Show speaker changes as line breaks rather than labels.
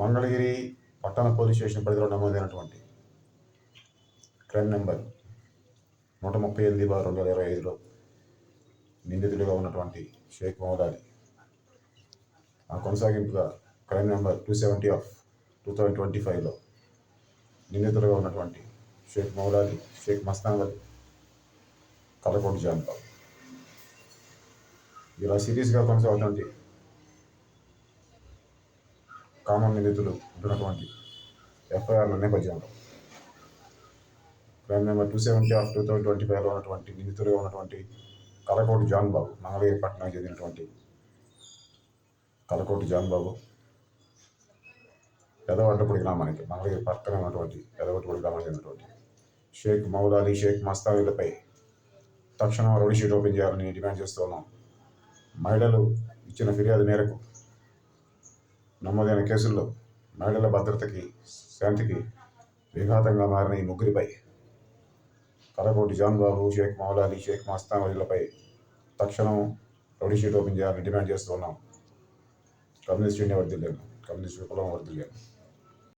మంగళగిరి పట్టణ police station పరిధిలో నమోదైనటువంటి crime number నూట ముప్పై ఎనిమిది బార్ రెండు వేల ఇరవై ఐదులో నిందితుడిగా ఉన్నటువంటి షేక్ మహమ్మద్ అలీ. ఆ కొనసాగింపుగా crime number two seventy of two thousand twenty ఫైవ్లో నిందితుడిగా ఉన్నటువంటి షేక్ మహమ్మద్ అలీ షేక్ మస్తాన్ అలీ కలకోటి జాన్పాల్ ఇలా సిరీస్గా కొనసాగుతున్నటువంటి కామన్ నిందితులు ఉంటున్నటువంటి ఎఫ్ఐఆర్ల నేపథ్యంలో crime number two seventy of two thousand twenty ఫైవ్లో ఉన్నటువంటి నిందితులుగా ఉన్నటువంటి కలకోటి జాన్ బాబు మంగళగిరి పట్టణానికి చెందినటువంటి కలకోటి జాన్ బాబు పెదవట్టపూడి గ్రామానికి మంగళగిరి పక్కన ఉన్నటువంటి పెదవట్టపూడి గ్రామానికి చెందినటువంటి షేక్ మౌలాలి షేక్ మస్తానీలపై తక్షణం రౌడీ షీట్ ఓపెన్ చేయాలని డిమాండ్ చేస్తూ ఉన్నాం. మహిళలు ఇచ్చిన ఫిర్యాదు మేరకు నమోదైన కేసుల్లో మహిళల భద్రతకి శాంతికి విఘాతంగా మారిన ఈ ముగ్గురిపై కలకోటి జాన్ బాబు షేక్ మౌలాలి షేక్ మస్తాన్ వదిలపై తక్షణం రౌడీషీట్ ఓపెన్ చేయాలని డిమాండ్ చేస్తున్నాం కమ్యూనిస్ట్ ఇండియా వర్దిల్లాను కమ్యూనిస్ట్ విప్లవం వర్దిల్లాను